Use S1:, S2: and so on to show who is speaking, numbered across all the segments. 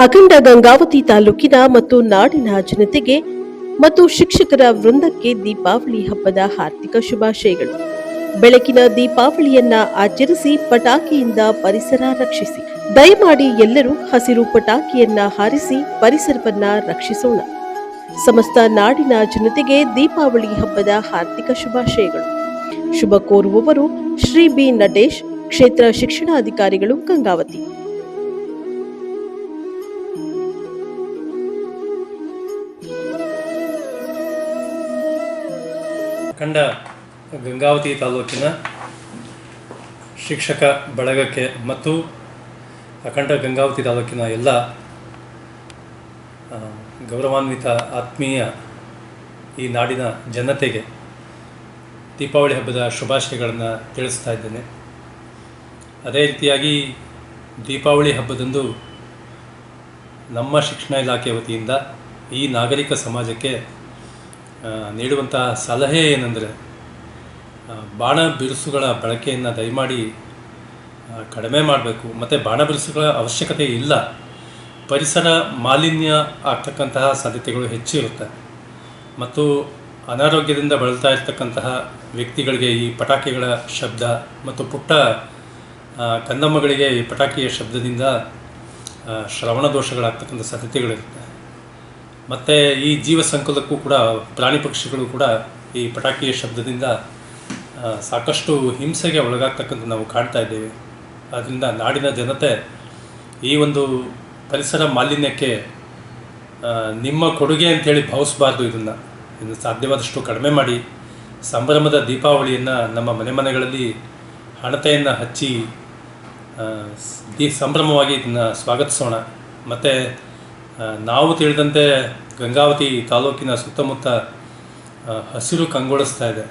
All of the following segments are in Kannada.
S1: ಅಖಂಡ ಗಂಗಾವತಿ ತಾಲೂಕಿನ ಮತ್ತು ನಾಡಿನ ಜನತೆಗೆ ಮತ್ತು ಶಿಕ್ಷಕರ ವೃಂದಕ್ಕೆ ದೀಪಾವಳಿ ಹಬ್ಬದ ಹಾರ್ದಿಕ ಶುಭಾಶಯಗಳು. ಬೆಳಕಿನ ದೀಪಾವಳಿಯನ್ನ ಆಚರಿಸಿ ಪಟಾಕಿಯಿಂದ ಪರಿಸರ ರಕ್ಷಿಸಿ. ದಯಮಾಡಿ ಎಲ್ಲರೂ ಹಸಿರು ಪಟಾಕಿಯನ್ನ ಹಾರಿಸಿ ಪರಿಸರವನ್ನ ರಕ್ಷಿಸೋಣ. ಸಮಸ್ತ ನಾಡಿನ ಜನತೆಗೆ ದೀಪಾವಳಿ ಹಬ್ಬದ ಹಾರ್ದಿಕ ಶುಭಾಶಯಗಳು. ಶುಭ ಕೋರುವವರು ಶ್ರೀ ಬಿ. ನಟೇಶ್, ಕ್ಷೇತ್ರ ಶಿಕ್ಷಣಾಧಿಕಾರಿಗಳು, ಗಂಗಾವತಿ.
S2: ಕಂಡ ಗಂಗಾವತಿ ತಾಲೂಕಿನ ಶಿಕ್ಷಕ ಬಳಗಕ್ಕೆ ಮತ್ತು ಅಖಂಡ ಗಂಗಾವತಿ ತಾಲೂಕಿನ ಎಲ್ಲ ಗೌರವಾನ್ವಿತ ಆತ್ಮೀಯ ಈ ನಾಡಿನ ಜನತೆಗೆ ದೀಪಾವಳಿ ಹಬ್ಬದ ಶುಭಾಶಯಗಳನ್ನು ತಿಳಿಸ್ತಾ ಇದ್ದೇನೆ. ಅದೇ ರೀತಿಯಾಗಿ ದೀಪಾವಳಿ ಹಬ್ಬದಂದು ನಮ್ಮ ಶಿಕ್ಷಣ ಇಲಾಖೆ ವತಿಯಿಂದ ಈ ನಾಗರಿಕ ಸಮಾಜಕ್ಕೆ ನೀಡುವಂಥ ಸಲಹೆ ಏನೆಂದರೆ ಬಾಣ ಬಿರುಸುಗಳ ಬಳಕೆಯನ್ನು ದಯಮಾಡಿ ಕಡಿಮೆ ಮಾಡಬೇಕು. ಮತ್ತು ಬಾಣ ಬಿರುಸುಗಳ ಅವಶ್ಯಕತೆ ಇಲ್ಲ. ಪರಿಸರ ಮಾಲಿನ್ಯ ಆಗ್ತಕ್ಕಂತಹ ಸಾಧ್ಯತೆಗಳು ಹೆಚ್ಚು ಇರುತ್ತೆ. ಮತ್ತು ಅನಾರೋಗ್ಯದಿಂದ ಬಳಲ್ತಾ ಇರ್ತಕ್ಕಂತಹ ವ್ಯಕ್ತಿಗಳಿಗೆ ಈ ಪಟಾಕಿಗಳ ಶಬ್ದ ಮತ್ತು ಪುಟ್ಟ ಕಂದಮ್ಮಗಳಿಗೆ ಈ ಪಟಾಕಿಯ ಶಬ್ದದಿಂದ ಶ್ರವಣ ದೋಷಗಳಾಗ್ತಕ್ಕಂಥ ಸಾಧ್ಯತೆಗಳಿರುತ್ತೆ. ಮತ್ತು ಈ ಜೀವ ಸಂಕುಲಕ್ಕೂ ಕೂಡ, ಪ್ರಾಣಿ ಪಕ್ಷಿಗಳು ಕೂಡ ಈ ಪಟಾಕಿಯ ಶಬ್ದದಿಂದ ಸಾಕಷ್ಟು ಹಿಂಸೆಗೆ ಒಳಗಾಗ್ತಕ್ಕಂಥ ನಾವು ಕಾಣ್ತಾ ಇದ್ದೇವೆ. ಆದ್ದರಿಂದ ನಾಡಿನ ಜನತೆ ಈ ಒಂದು ಪರಿಸರ ಮಾಲಿನ್ಯಕ್ಕೆ ನಿಮ್ಮ ಕೊಡುಗೆ ಅಂತೇಳಿ ಭಾವಿಸಬಾರ್ದು ಇದನ್ನು. ಇದನ್ನು ಸಾಧ್ಯವಾದಷ್ಟು ಕಡಿಮೆ ಮಾಡಿ, ಸಂಭ್ರಮದ ದೀಪಾವಳಿಯನ್ನು ನಮ್ಮ ಮನೆ ಮನೆಗಳಲ್ಲಿ ಹಣತೆಯನ್ನು ಹಚ್ಚಿ ದಿ, ಸಂಭ್ರಮವಾಗಿ ಇದನ್ನು ಸ್ವಾಗತಿಸೋಣ. ಮತ್ತು ನಾವು ತಿಳಿದಂತೆ ಗಂಗಾವತಿ ತಾಲೂಕಿನ ಸುತ್ತಮುತ್ತ ಹಸಿರು ಕಂಗೊಳಿಸ್ತಾ ಇದೆ.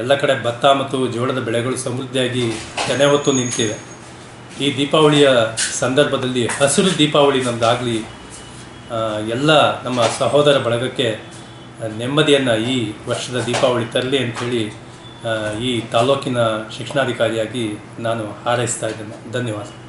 S2: ಎಲ್ಲ ಕಡೆ ಭತ್ತ ಮತ್ತು ಜೋಳದ ಬೆಳೆಗಳು ಸಮೃದ್ಧಿಯಾಗಿ ತೆನೆ ಹೊತ್ತು ನಿಂತಿವೆ. ಈ ದೀಪಾವಳಿಯ ಸಂದರ್ಭದಲ್ಲಿ ಹಸಿರು ದೀಪಾವಳಿ ನಮ್ಮದಾಗಲಿ ಎಲ್ಲ ನಮ್ಮ ಸಹೋದರ ಬಳಗಕ್ಕೆ ನೆಮ್ಮದಿಯನ್ನು ಈ ವರ್ಷದ ದೀಪಾವಳಿ ತರಲಿ ಅಂಥೇಳಿ ಈ ತಾಲೂಕಿನ ಶಿಕ್ಷಣಾಧಿಕಾರಿಯಾಗಿ ನಾನು ಹಾರೈಸ್ತಾ ಇದ್ದೇನೆ. ಧನ್ಯವಾದ.